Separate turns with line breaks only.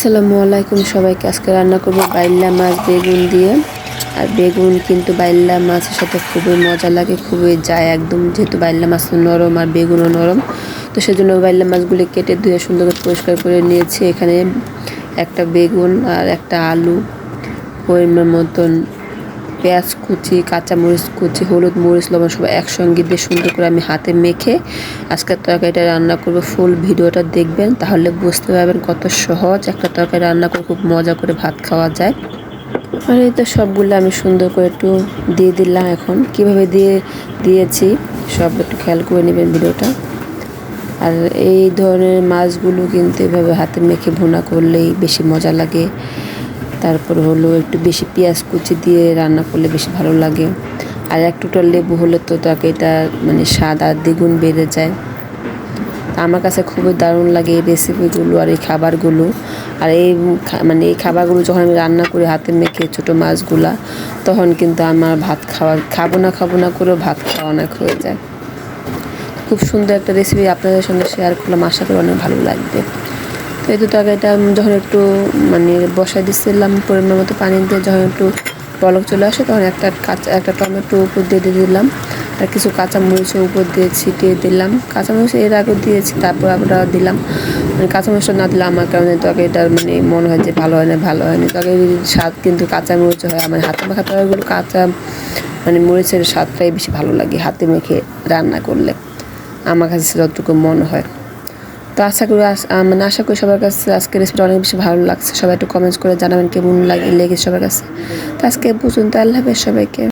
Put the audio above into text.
আসসালামু আলাইকুম সবাইকে। আজকে রান্না করব বাইল্লা মাছ বেগুন দিয়ে। আর বেগুন কিন্তু বাইল্লা মাছের সাথে খুবই মজা লাগে, খুবই যায় একদম, যেহেতু বাইল্লা মাছ নরম আর বেগুনও নরম। তো সেজন্য বাইল্লা মাছগুলি কেটে ধুয়ে সুন্দর করে পরিষ্কার করে নিয়েছি। এখানে একটা বেগুন আর একটা আলু, পরিমাণ মতন পেঁয়াজ কুচি কাঁচামরিচ কুচি, হলুদ মরিচ, লবণ সব একসঙ্গে দিয়ে সুন্দর করে আমি হাতে মেখে আজকের তরকারিটা রান্না করব। ফুল ভিডিওটা দেখবেন, তাহলে বুঝতে পারবেন কত সহজ একটা তরকারি রান্না করে খুব মজা করে ভাত খাওয়া যায়। আর এই তো সবগুলো আমি সুন্দর করে একটু দিয়ে দিলাম এখন। কীভাবে দিয়ে দিয়েছি, সব একটু খেয়াল করে নেবেন ভিডিওটা। আর এই ধরনের মাছগুলো কিন্তু এভাবে হাতে মেখে ভুনা করলেই বেশি মজা লাগে। তারপর হলো একটু বেশি পেঁয়াজ কুচি দিয়ে রান্না করলে বেশি ভালো লাগে। আর এক টুকটা লেবু হলে তো তাকে এটা মানে স্বাদ আর দ্বিগুণ বেড়ে যায়। আমার কাছে খুবই দারুণ লাগে এই রেসিপিগুলো আর এই খাবারগুলো। আর এই মানে এই খাবারগুলো যখন আমি রান্না করি হাতে মেখে ছোটো মাছগুলা, তখন কিন্তু আমার ভাত খাওয়া, খাব না খাব না করেও ভাত খাওয়া অনেক হয়ে যায়। খুব সুন্দর একটা রেসিপি আপনাদের সঙ্গে শেয়ার করলাম। আশা করি অনেক ভালো লাগবে। এই তো তরকারিটা যখন একটু মানে বসায় দিচ্ছিলাম পরিমাণ মতো পানি দিয়ে যখন একটু বলক চলে আসে, তখন একটা কাঁচা, একটা টমেটো উপর দিয়ে দিয়ে দিলাম। আর কিছু কাঁচা মরিচের উপর দিয়ে ছিটিয়ে দিলাম। কাঁচা মরিচ এর আগে দিয়েছি, তারপর আবার দিলাম। মানে কাঁচা মরিচটা না দিলে আমার কারণে তরকারিটা মানে মনে হয় যে ভালো হয় না, ভালো হয়নি তরকারির স্বাদ কিন্তু কাঁচা মরিচ হয়, আমার হাতে মাখা তরকারিগুলো কাঁচা মানে মরিচের স্বাদটাই বেশি ভালো লাগে হাতে মেখে রান্না করলে। আমার কাছে যতটুকু মনে হয়। তো আশা করি মানে আশা করি সবার কাছে আজকে রেসিপিটা অনেক বেশি ভালো লাগছে। সবাই একটু কমেন্টস করে জানাবেন কেমন লাগে লেগেছে সবার কাছে। তো আজকে পর্যন্ত, আল্লাহ সবাইকে।